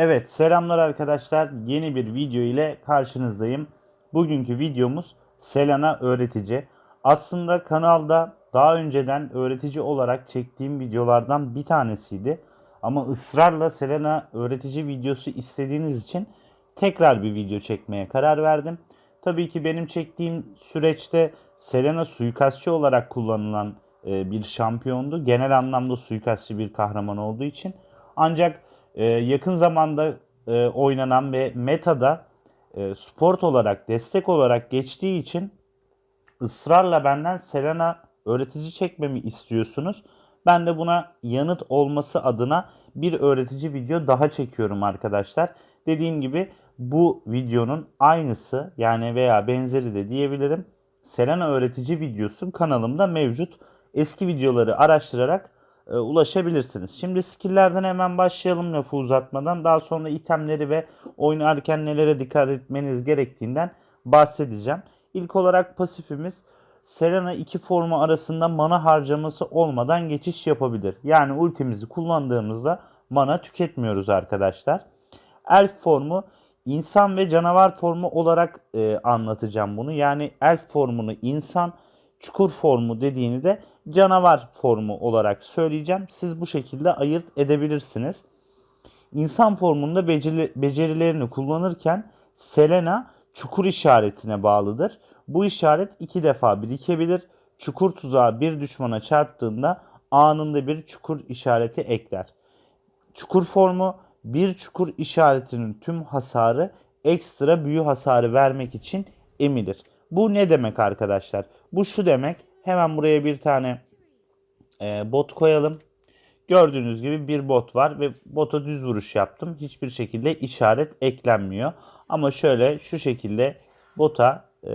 Evet selamlar arkadaşlar yeni bir video ile karşınızdayım. Bugünkü videomuz Selena öğretici. Aslında kanalda daha önceden öğretici olarak çektiğim videolardan bir tanesiydi. Ama ısrarla Selena öğretici videosu istediğiniz için tekrar bir video çekmeye karar verdim. Tabii ki benim çektiğim süreçte Selena suikastçı olarak kullanılan e, bir şampiyondu. Genel anlamda suikastçı bir kahraman olduğu için. Ancak e, yakın zamanda e, oynanan ve metada e, sport olarak, destek olarak geçtiği için ısrarla benden Selena öğretici çekmemi istiyorsunuz. Ben de buna yanıt olması adına bir öğretici video daha çekiyorum arkadaşlar. Dediğim gibi bu videonun aynısı yani veya benzeri de diyebilirim. Selena öğretici videosu kanalımda mevcut. Eski videoları araştırarak e, ulaşabilirsiniz. Şimdi skill'lerden hemen başlayalım lafı uzatmadan. Daha sonra itemleri ve oynarken nelere dikkat etmeniz gerektiğinden bahsedeceğim. İlk olarak pasifimiz Selena iki formu arasında mana harcaması olmadan geçiş yapabilir. Yani ultimizi kullandığımızda mana tüketmiyoruz arkadaşlar. Elf formu insan ve canavar formu olarak e, anlatacağım bunu. Yani elf formunu insan, çukur formu dediğini de canavar formu olarak söyleyeceğim. Siz bu şekilde ayırt edebilirsiniz. İnsan formunda beceri, becerilerini kullanırken Selena çukur işaretine bağlıdır. Bu işaret iki defa birikebilir. Çukur tuzağı bir düşmana çarptığında anında bir çukur işareti ekler. Çukur formu bir çukur işaretinin tüm hasarı ekstra büyü hasarı vermek için emilir. Bu ne demek arkadaşlar? Bu şu demek. Hemen buraya bir tane e, bot koyalım. Gördüğünüz gibi bir bot var ve bota düz vuruş yaptım. Hiçbir şekilde işaret eklenmiyor. Ama şöyle şu şekilde bota e,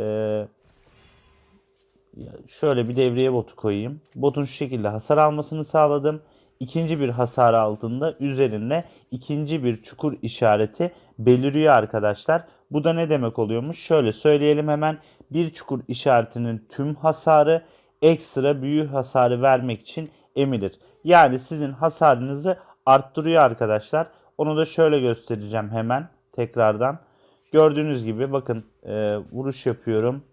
şöyle bir devreye botu koyayım. Botun şu şekilde hasar almasını sağladım. İkinci bir hasar aldığında üzerinde ikinci bir çukur işareti beliriyor arkadaşlar. Bu da ne demek oluyormuş? Şöyle söyleyelim hemen. Bir çukur işaretinin tüm hasarı ekstra büyü hasarı vermek için emilir. Yani sizin hasarınızı arttırıyor arkadaşlar. Onu da şöyle göstereceğim hemen tekrardan. Gördüğünüz gibi bakın e, vuruş yapıyorum.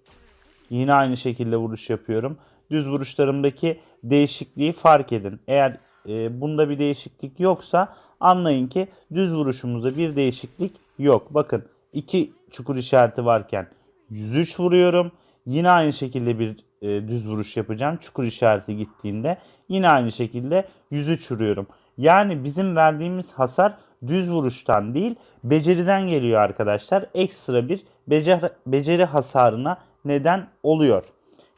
Yine aynı şekilde vuruş yapıyorum. Düz vuruşlarımdaki değişikliği fark edin. Eğer e, bunda bir değişiklik yoksa anlayın ki düz vuruşumuzda bir değişiklik yok. Bakın iki çukur işareti varken 103 vuruyorum. Yine aynı şekilde bir e, düz vuruş yapacağım. Çukur işareti gittiğinde yine aynı şekilde 103 vuruyorum. Yani bizim verdiğimiz hasar düz vuruştan değil beceriden geliyor arkadaşlar. Ekstra bir beceri, beceri hasarına neden oluyor.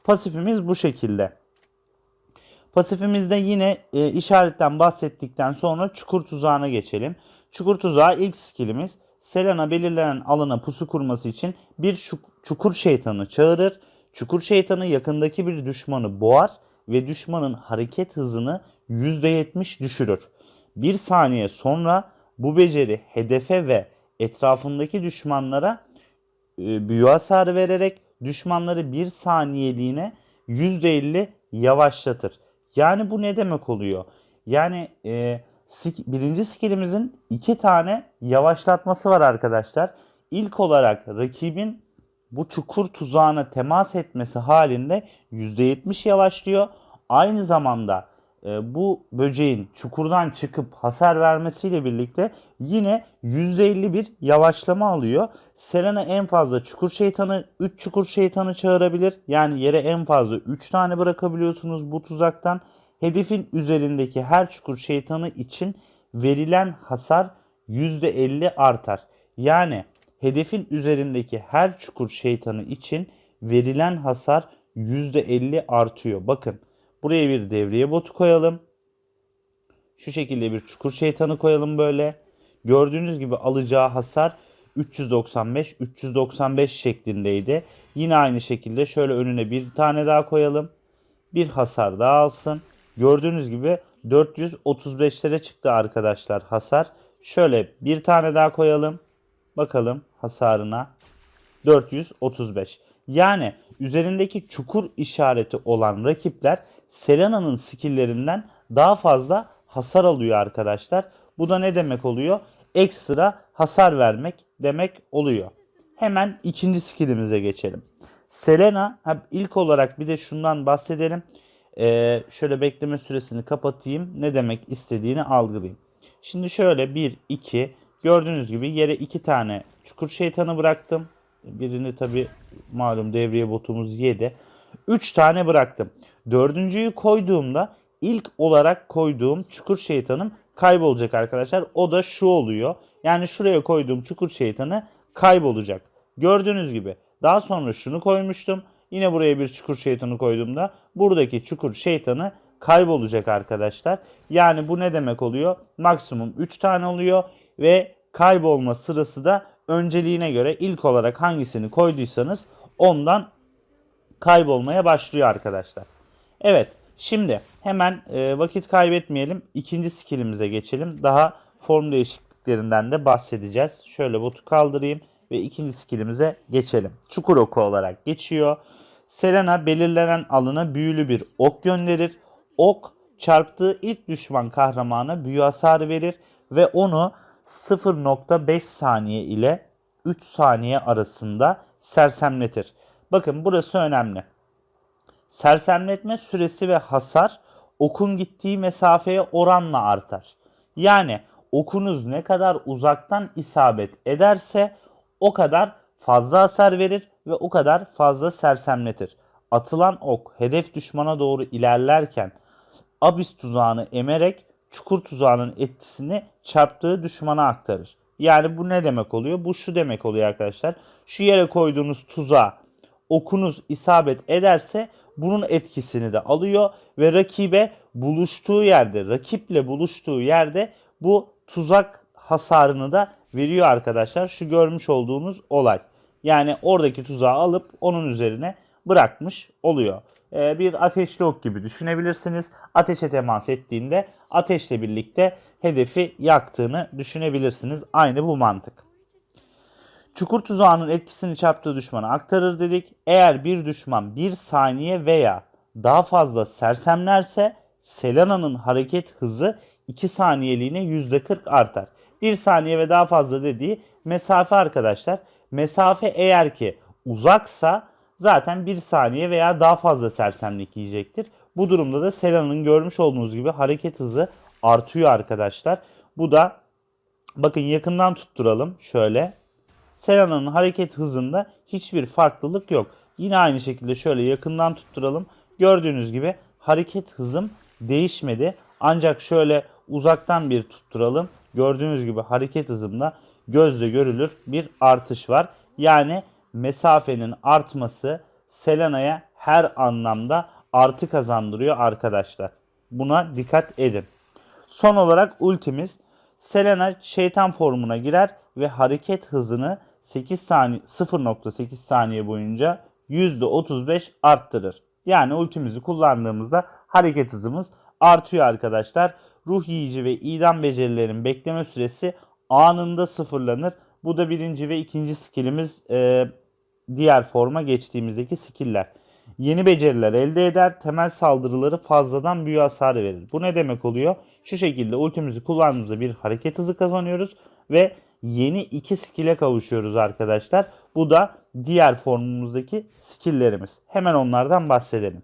Pasifimiz bu şekilde. Pasifimizde yine e, işaretten bahsettikten sonra çukur tuzağına geçelim. Çukur tuzağı ilk skillimiz Selena belirlenen alana pusu kurması için bir çukur şeytanı çağırır. Çukur şeytanı yakındaki bir düşmanı boğar ve düşmanın hareket hızını %70 düşürür. Bir saniye sonra bu beceri hedefe ve etrafındaki düşmanlara e, büyü hasarı vererek düşmanları bir saniyeliğine %50 yavaşlatır. Yani bu ne demek oluyor? Yani e, birinci skillimizin iki tane yavaşlatması var arkadaşlar. İlk olarak rakibin bu çukur tuzağına temas etmesi halinde %70 yavaşlıyor. Aynı zamanda e, bu böceğin çukurdan çıkıp hasar vermesiyle birlikte yine %50 bir yavaşlama alıyor. Selena en fazla çukur şeytanı 3 çukur şeytanı çağırabilir. Yani yere en fazla 3 tane bırakabiliyorsunuz bu tuzaktan. Hedefin üzerindeki her çukur şeytanı için verilen hasar %50 artar. Yani hedefin üzerindeki her çukur şeytanı için verilen hasar %50 artıyor. Bakın buraya bir devriye botu koyalım. Şu şekilde bir çukur şeytanı koyalım böyle. Gördüğünüz gibi alacağı hasar 395 395 şeklindeydi. Yine aynı şekilde şöyle önüne bir tane daha koyalım. Bir hasar daha alsın. Gördüğünüz gibi 435'lere çıktı arkadaşlar hasar. Şöyle bir tane daha koyalım. Bakalım hasarına. 435. Yani üzerindeki çukur işareti olan rakipler Selena'nın skill'lerinden daha fazla hasar alıyor arkadaşlar. Bu da ne demek oluyor? ekstra hasar vermek demek oluyor. Hemen ikinci skillimize geçelim. Selena ilk olarak bir de şundan bahsedelim. Ee, şöyle bekleme süresini kapatayım. Ne demek istediğini algılayayım. Şimdi şöyle 1, 2 gördüğünüz gibi yere 2 tane çukur şeytanı bıraktım. Birini tabi malum devriye botumuz yedi. 3 tane bıraktım. Dördüncüyü koyduğumda ilk olarak koyduğum çukur şeytanım kaybolacak arkadaşlar. O da şu oluyor. Yani şuraya koyduğum çukur şeytanı kaybolacak. Gördüğünüz gibi daha sonra şunu koymuştum. Yine buraya bir çukur şeytanı koyduğumda buradaki çukur şeytanı kaybolacak arkadaşlar. Yani bu ne demek oluyor? Maksimum 3 tane oluyor ve kaybolma sırası da önceliğine göre ilk olarak hangisini koyduysanız ondan kaybolmaya başlıyor arkadaşlar. Evet şimdi hemen e, vakit kaybetmeyelim. İkinci skillimize geçelim. Daha form değişikliklerinden de bahsedeceğiz. Şöyle botu kaldırayım ve ikinci skillimize geçelim. Çukur oku olarak geçiyor. Selena belirlenen alana büyülü bir ok gönderir. Ok çarptığı ilk düşman kahramana büyü hasarı verir ve onu 0.5 saniye ile 3 saniye arasında sersemletir. Bakın burası önemli. Sersemletme süresi ve hasar okun gittiği mesafeye oranla artar. Yani okunuz ne kadar uzaktan isabet ederse o kadar fazla hasar verir ve o kadar fazla sersemletir. Atılan ok hedef düşmana doğru ilerlerken abis tuzağını emerek çukur tuzağının etkisini çarptığı düşmana aktarır. Yani bu ne demek oluyor? Bu şu demek oluyor arkadaşlar. Şu yere koyduğunuz tuzağa okunuz isabet ederse bunun etkisini de alıyor ve rakibe buluştuğu yerde, rakiple buluştuğu yerde bu tuzak hasarını da veriyor arkadaşlar. Şu görmüş olduğunuz olay. Yani oradaki tuzağı alıp onun üzerine bırakmış oluyor. Ee, bir ateşli ok gibi düşünebilirsiniz. Ateşe temas ettiğinde ateşle birlikte hedefi yaktığını düşünebilirsiniz. Aynı bu mantık. Çukur tuzağının etkisini çarptığı düşmana aktarır dedik. Eğer bir düşman bir saniye veya daha fazla sersemlerse Selena'nın hareket hızı 2 saniyeliğine %40 artar. 1 saniye ve daha fazla dediği mesafe arkadaşlar. Mesafe eğer ki uzaksa zaten 1 saniye veya daha fazla sersemlik yiyecektir. Bu durumda da Selena'nın görmüş olduğunuz gibi hareket hızı artıyor arkadaşlar. Bu da bakın yakından tutturalım şöyle. Selena'nın hareket hızında hiçbir farklılık yok. Yine aynı şekilde şöyle yakından tutturalım. Gördüğünüz gibi hareket hızım değişmedi. Ancak şöyle uzaktan bir tutturalım. Gördüğünüz gibi hareket hızımda gözle görülür bir artış var. Yani mesafenin artması Selena'ya her anlamda artı kazandırıyor arkadaşlar. Buna dikkat edin. Son olarak ultimiz Selena şeytan formuna girer ve hareket hızını 8 saniye 0.8 saniye boyunca %35 arttırır. Yani ultimizi kullandığımızda hareket hızımız artıyor arkadaşlar. Ruh yiyici ve idam becerilerin bekleme süresi anında sıfırlanır. Bu da birinci ve ikinci skillimiz diğer forma geçtiğimizdeki skiller. Yeni beceriler elde eder, temel saldırıları fazladan büyü hasarı verir. Bu ne demek oluyor? Şu şekilde ultimizi kullandığımızda bir hareket hızı kazanıyoruz ve yeni iki skill'e kavuşuyoruz arkadaşlar. Bu da diğer formumuzdaki skill'lerimiz. Hemen onlardan bahsedelim.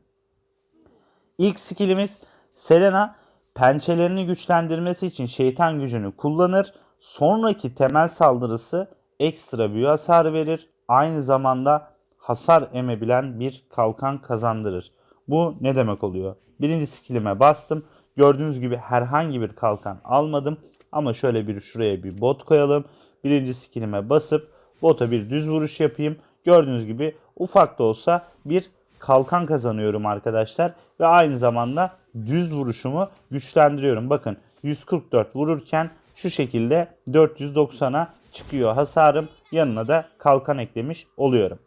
İlk skillimiz Selena pençelerini güçlendirmesi için şeytan gücünü kullanır. Sonraki temel saldırısı ekstra büyü hasarı verir. Aynı zamanda hasar emebilen bir kalkan kazandırır. Bu ne demek oluyor? Birinci skillime bastım. Gördüğünüz gibi herhangi bir kalkan almadım. Ama şöyle bir şuraya bir bot koyalım. Birinci skillime basıp bota bir düz vuruş yapayım. Gördüğünüz gibi ufak da olsa bir kalkan kazanıyorum arkadaşlar. Ve aynı zamanda düz vuruşumu güçlendiriyorum. Bakın 144 vururken şu şekilde 490'a çıkıyor hasarım. Yanına da kalkan eklemiş oluyorum.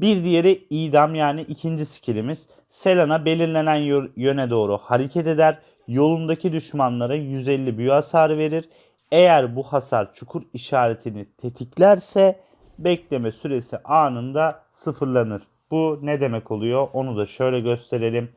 Bir diğeri idam yani ikinci skillimiz. Selena belirlenen yöne doğru hareket eder. Yolundaki düşmanlara 150 büyü hasarı verir. Eğer bu hasar çukur işaretini tetiklerse bekleme süresi anında sıfırlanır. Bu ne demek oluyor? Onu da şöyle gösterelim.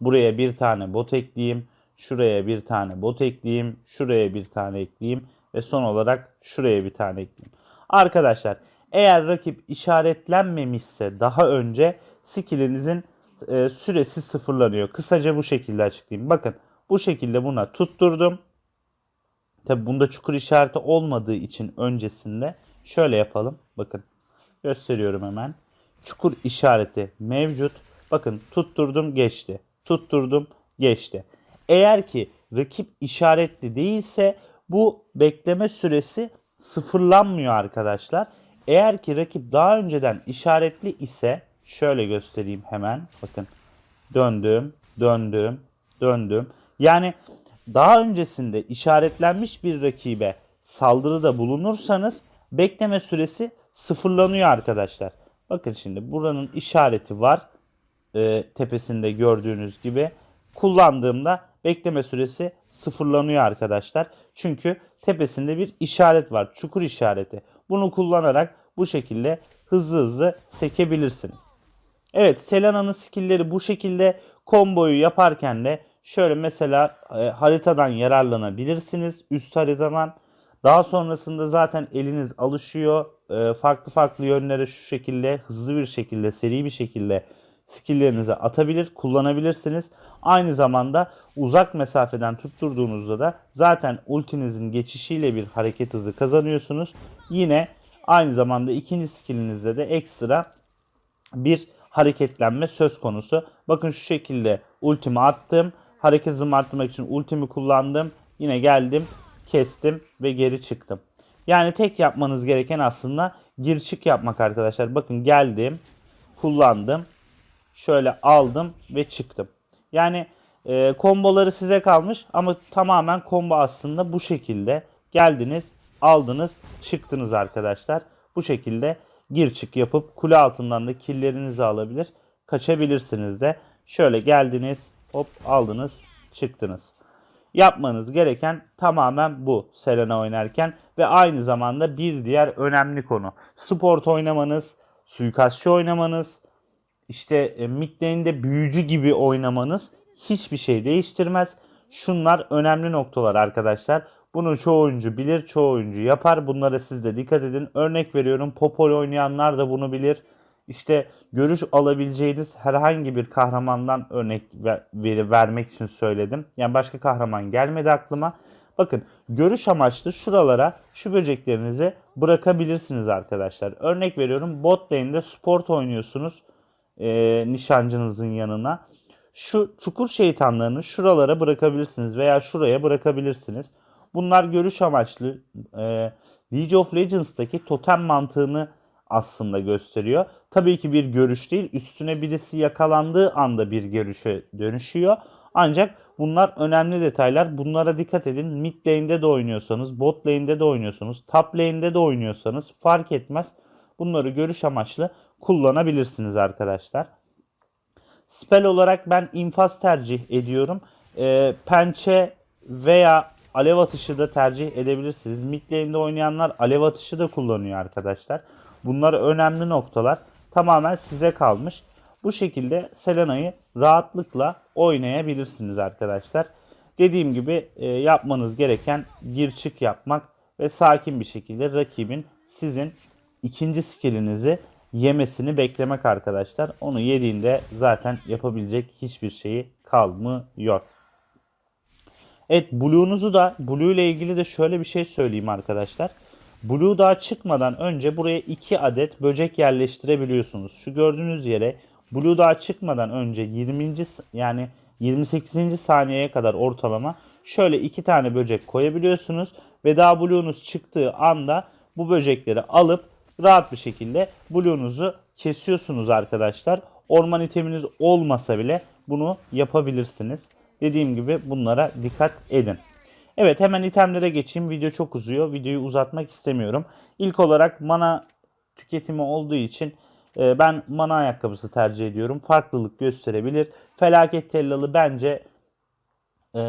Buraya bir tane bot ekleyeyim. Şuraya bir tane bot ekleyeyim. Şuraya bir tane ekleyeyim. Ve son olarak şuraya bir tane ekleyeyim. Arkadaşlar eğer rakip işaretlenmemişse daha önce skillinizin e, süresi sıfırlanıyor. Kısaca bu şekilde açıklayayım. Bakın bu şekilde buna tutturdum. Tabi bunda çukur işareti olmadığı için öncesinde şöyle yapalım. Bakın gösteriyorum hemen. Çukur işareti mevcut. Bakın tutturdum geçti. Tutturdum geçti. Eğer ki rakip işaretli değilse bu bekleme süresi sıfırlanmıyor arkadaşlar. Eğer ki rakip daha önceden işaretli ise şöyle göstereyim hemen. Bakın döndüm, döndüm, döndüm. Yani daha öncesinde işaretlenmiş bir rakibe saldırıda bulunursanız bekleme süresi sıfırlanıyor arkadaşlar. Bakın şimdi buranın işareti var. Ee, tepesinde gördüğünüz gibi. Kullandığımda bekleme süresi sıfırlanıyor arkadaşlar. Çünkü tepesinde bir işaret var. Çukur işareti. Bunu kullanarak bu şekilde hızlı hızlı sekebilirsiniz. Evet Selena'nın skillleri bu şekilde komboyu yaparken de şöyle mesela e, haritadan yararlanabilirsiniz. Üst haritadan. Daha sonrasında zaten eliniz alışıyor. E, farklı farklı yönlere şu şekilde hızlı bir şekilde seri bir şekilde skilllerinizi atabilir, kullanabilirsiniz. Aynı zamanda uzak mesafeden tutturduğunuzda da zaten ultinizin geçişiyle bir hareket hızı kazanıyorsunuz. Yine aynı zamanda ikinci skillinizde de ekstra bir hareketlenme söz konusu. Bakın şu şekilde ultimi attım. Hareket hızımı arttırmak için ultimi kullandım. Yine geldim, kestim ve geri çıktım. Yani tek yapmanız gereken aslında gir çık yapmak arkadaşlar. Bakın geldim, kullandım. Şöyle aldım ve çıktım. Yani e, komboları size kalmış ama tamamen combo aslında bu şekilde. Geldiniz, aldınız, çıktınız arkadaşlar. Bu şekilde gir çık yapıp kule altından da killerinizi alabilir. Kaçabilirsiniz de. Şöyle geldiniz, hop aldınız, çıktınız. Yapmanız gereken tamamen bu Selena oynarken ve aynı zamanda bir diğer önemli konu. Sport oynamanız, suikastçı oynamanız, işte e, mid büyücü gibi oynamanız hiçbir şey değiştirmez. Şunlar önemli noktalar arkadaşlar. Bunu çoğu oyuncu bilir, çoğu oyuncu yapar. Bunlara siz de dikkat edin. Örnek veriyorum Popol oynayanlar da bunu bilir. İşte görüş alabileceğiniz herhangi bir kahramandan örnek ver, vermek için söyledim. Yani başka kahraman gelmedi aklıma. Bakın görüş amaçlı şuralara şu böceklerinizi bırakabilirsiniz arkadaşlar. Örnek veriyorum bot lane'de sport oynuyorsunuz e, nişancınızın yanına. Şu çukur şeytanlarını şuralara bırakabilirsiniz veya şuraya bırakabilirsiniz. Bunlar görüş amaçlı e, League of Legends'taki totem mantığını aslında gösteriyor. Tabii ki bir görüş değil, üstüne birisi yakalandığı anda bir görüşe dönüşüyor. Ancak bunlar önemli detaylar. Bunlara dikkat edin. Mid lane'de de oynuyorsanız, bot lane'de de oynuyorsanız, top lane'de de oynuyorsanız fark etmez. Bunları görüş amaçlı kullanabilirsiniz arkadaşlar. Spell olarak ben infaz tercih ediyorum. E, pençe veya alev atışı da tercih edebilirsiniz. Mid lane'de oynayanlar alev atışı da kullanıyor arkadaşlar. Bunlar önemli noktalar. Tamamen size kalmış. Bu şekilde Selena'yı rahatlıkla oynayabilirsiniz arkadaşlar. Dediğim gibi e, yapmanız gereken gir çık yapmak ve sakin bir şekilde rakibin sizin ikinci skillinizi yemesini beklemek arkadaşlar. Onu yediğinde zaten yapabilecek hiçbir şeyi kalmıyor. Evet Blue'nuzu da Blue ile ilgili de şöyle bir şey söyleyeyim arkadaşlar. Blue daha çıkmadan önce buraya 2 adet böcek yerleştirebiliyorsunuz. Şu gördüğünüz yere Blue daha çıkmadan önce 20. yani 28. saniyeye kadar ortalama şöyle 2 tane böcek koyabiliyorsunuz ve daha Blue'nuz çıktığı anda bu böcekleri alıp rahat bir şekilde Blue'nuzu kesiyorsunuz arkadaşlar. Orman iteminiz olmasa bile bunu yapabilirsiniz. Dediğim gibi bunlara dikkat edin. Evet hemen itemlere geçeyim. Video çok uzuyor. Videoyu uzatmak istemiyorum. İlk olarak mana tüketimi olduğu için e, ben mana ayakkabısı tercih ediyorum. Farklılık gösterebilir. Felaket tellalı bence e,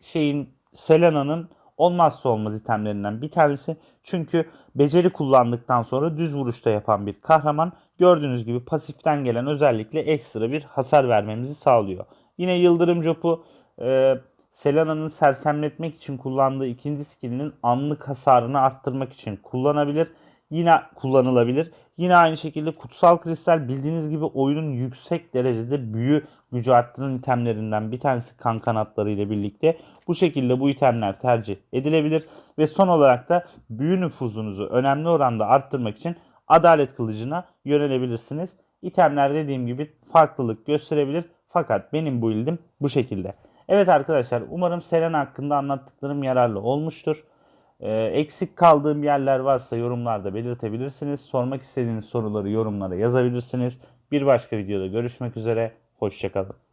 şeyin Selena'nın olmazsa olmaz itemlerinden bir tanesi. Çünkü beceri kullandıktan sonra düz vuruşta yapan bir kahraman gördüğünüz gibi pasiften gelen özellikle ekstra bir hasar vermemizi sağlıyor. Yine Yıldırım Copu e, Selena'nın sersemletmek için kullandığı ikinci skillinin anlık hasarını arttırmak için kullanabilir. Yine kullanılabilir. Yine aynı şekilde kutsal kristal bildiğiniz gibi oyunun yüksek derecede büyü gücü arttıran itemlerinden bir tanesi kan kanatları ile birlikte. Bu şekilde bu itemler tercih edilebilir. Ve son olarak da büyü nüfuzunuzu önemli oranda arttırmak için adalet kılıcına yönelebilirsiniz. İtemler dediğim gibi farklılık gösterebilir. Fakat benim bu ildim bu şekilde. Evet arkadaşlar umarım Selena hakkında anlattıklarım yararlı olmuştur. Ee, eksik kaldığım yerler varsa yorumlarda belirtebilirsiniz. Sormak istediğiniz soruları yorumlara yazabilirsiniz. Bir başka videoda görüşmek üzere. Hoşçakalın.